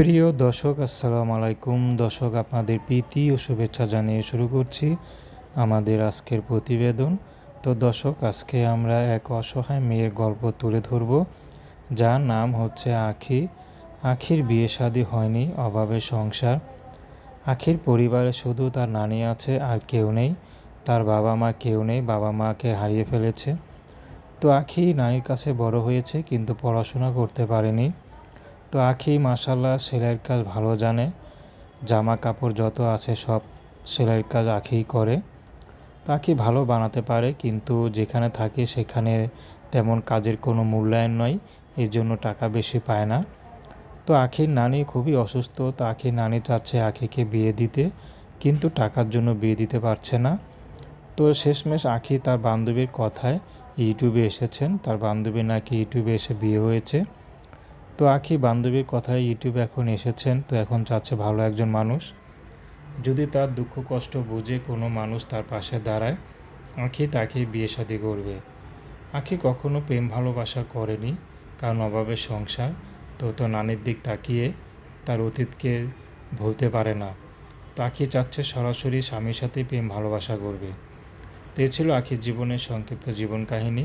প্রিয় দর্শক, আসসালামু আলাইকুম। দর্শক, আপনাদের প্রীতি ও শুভেচ্ছা জানিয়ে শুরু করছি আমাদের আজকের প্রতিবেদন। তো দর্শক, আজকে আমরা এক অসহায় মেয়ের গল্প তুলে ধরব, যার নাম হচ্ছে আখি। আখির বিয়ে শাদী হয়নি, অভাবে সংসার। আখির পরিবারে শুধু তার নানি আছে আর কেউ নেই, তার বাবা মা কেউ নেই, বাবা মাকে হারিয়ে ফেলেছে। তো আখি নানির কাছে বড় হয়েছে, কিন্তু পড়াশোনা করতে পারেনি। তো আখি মাসাল্লাহ সেলাইয়ের কাজ ভালো জানে। জামা কাপড় যত আছে সব সেলাইয়ের কাজ আখিই করে। তো আখি ভালো বানাতে পারে, কিন্তু যেখানে থাকে সেখানে তেমন কাজের কোনো মূল্যায়ন নয়, এর জন্য টাকা বেশি পায় না। তো আখির নানি খুবই অসুস্থ, তো আখির নানি চাচ্ছে আখিকে বিয়ে দিতে, কিন্তু টাকার জন্য বিয়ে দিতে পারছে না। তো শেষমেশ আখি তার বান্ধবীর কথায় ইউটিউবে এসেছেন, তার বান্ধবী নাকি ইউটিউবে এসে বিয়ে হয়েছে। তো আখি, বান্ধবীর কথায় ইউটিউবে এখন এসেছেন, তো এখন চাচ্ছে ভালো একজন মানুষ। যদি তার দুঃখ, কষ্ট বুঝে কোনো মানুষ তার পাশে দাঁড়ায়, আখি তাকে বিয়ে শাদী করবে। আখি কখনো প্রেম ভালোবাসা করেনি, কারণ অভাবের সংসার, তো তো নানির দিক তাকিয়ে তার অতীতকে ভুলতে পারে না। তাকে চাচ্ছে সরাসরি স্বামীর সাথে প্রেম ভালোবাসা করবে। তো ছিল আখির জীবনের সংক্ষিপ্ত জীবন কাহিনী।